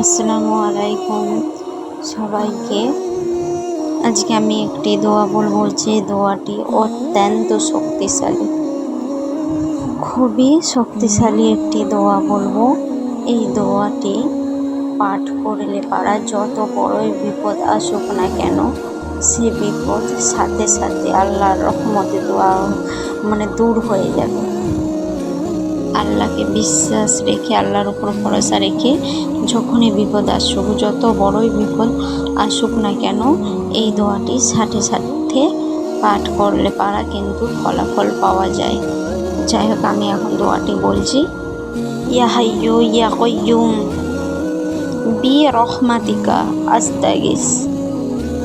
আসসালামু আলাইকুম সবাইকে। আজকে আমি একটি দোয়া বলব যে দোয়াটি অত্যন্ত শক্তিশালী, খুবই শক্তিশালী একটি দোয়া বলব। এই দোয়াটি পাঠ করলে পারা যত বড়ই বিপদ আসুক না কেন, সে বিপদ সাথে সাথে আল্লাহর রহমতে দোয়া মানে দূর হয়ে যাবে। আল্লাহকে বিশ্বাস রেখে, আল্লাহর উপর ভরসা রেখে যখনই বিপদ আসুক, যত বড়ই বিপদ আসুক না কেন, এই দোয়াটি সাথে সাথে পাঠ করলে পারা কিন্তু ফলাফল পাওয়া যায়। যাই হোক, আমি এখন দোয়াটি বলছি। ইয়া হাইয়ু ইয়া বি রহমাতিকা, আস্তাগিস।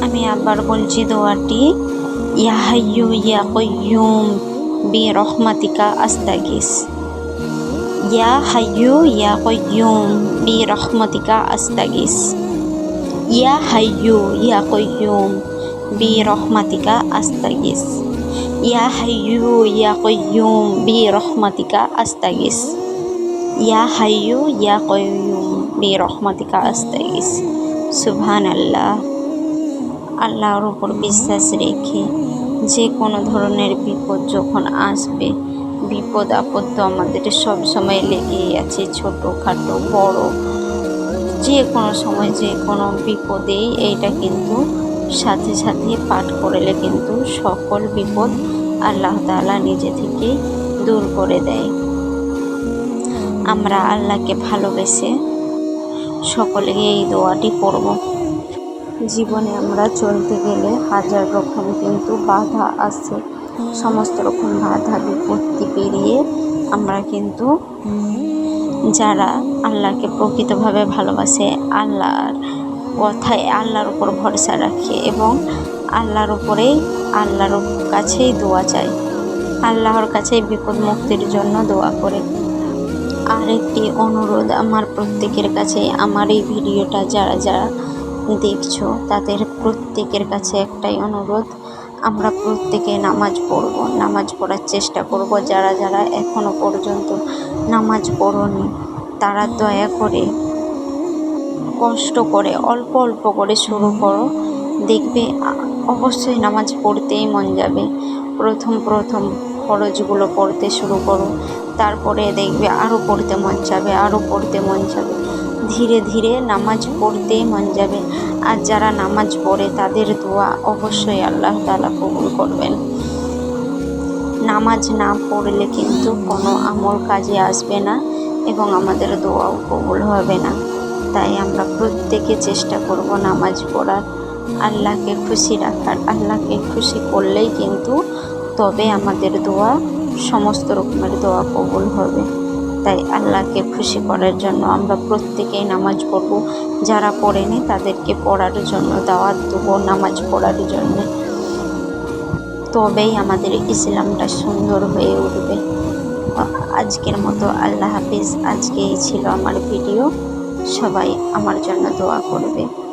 আমি আবার বলছি দোয়াটি, ইয়া হাইয়ু ইয়া কয়ুম বি রহমাতিকা, আস্তাগিস। ইয়া হাইয়ু ইয়া কয়ুম বি রহমতিকা আস্তাগিস ইয়া হাইয়ু ইয়া কয়ুম বি রহমাতিকা আস্তাগিস ইয়া হাইয়ু ইয়া কয়ুম বি রহমাতিকা আস্তাগিস ইয়া হাইয়ু ইয়া কয়ুম বি রহমাতিকা আস্তাগিস সুবহান আল্লাহ আল্লাহর উপর বিশ্বাস রেখে যে কোনো ধরনের বিপদ যখন আসবে বিপদ আপদ তো আমাদের সব সময় লেগেই আছে, ছোটোখাটো, বড়। যে কোনো সময়, যে কোনো বিপদেই এইটা কিন্তু সাথে সাথে পাঠ করলে কিন্তু সকল বিপদ আল্লাহ তাআলা নিজে থেকেই দূর করে দেয়। আমরা আল্লাহকে ভালোবেসে সকলে এই দোয়াটি করব। জীবনে আমরা চলতে গেলে হাজার রকম কিন্তু বাধা আসে সমস্ত রকম বাধা বিপত্তি পেরিয়ে আমরা কিন্তু যারা আল্লাহকে প্রকৃতভাবে ভালোবাসে, আল্লাহর কথায় আল্লাহর উপর ভরসা রাখে এবং আল্লাহর উপরেই আল্লাহর কাছেই দোয়া চায়, আল্লাহর কাছেই বিপদ মুক্তির জন্য দোয়া করে। আরেকটি অনুরোধ আমার প্রত্যেকের কাছে, আমার এই ভিডিওটা যারা যারা দেখছ, তাদের প্রত্যেকের কাছে একটাই অনুরোধ আমরা প্রত্যেকে নামাজ পড়ব, নামাজ পড়ার চেষ্টা করব। যারা যারা এখনও পর্যন্ত নামাজ পড়নি, তারা দয়া করে কষ্ট করে, অল্প অল্প করে শুরু করো। দেখবে, অবশ্যই নামাজ পড়তেই মন যাবে। প্রথম প্রথম খরচগুলো পড়তে শুরু করো। তারপরে দেখবে আরও পড়তে মন যাবে আরও পড়তে মন যাবে। ধীরে ধীরে নামাজ পড়তেই মন যাবে। আর যারা নামাজ পড়ে, তাদের দোয়া অবশ্যই আল্লাহ তালা কবুল করবেন। নামাজ না পড়লে কিন্তু কোনো আমল কাজে আসবে না এবং আমাদের দোয়াও কবুল হবে না। তাই আমরা প্রত্যেকে চেষ্টা করব নামাজ পড়ার। আল্লাহকে খুশি রাখার। আল্লাহকে খুশি করলেই কিন্তু তবে আমাদের দোয়া, সমস্ত রকমের দোয়া কবুল হবে। তাই আল্লাহকে খুশি করার জন্য আমরা প্রত্যেকেই নামাজ পড়ব। যারা পড়েনি তাদেরকে পড়ার জন্য, দাওয়াত দেবো নামাজ পড়ার জন্য। তবেই আমাদের ইসলামটা সুন্দর হয়ে উঠবে। আজকের মতো আল্লাহ হাফিজ। আজকে ছিল আমার ভিডিও। সবাই আমার জন্য দোয়া করবে।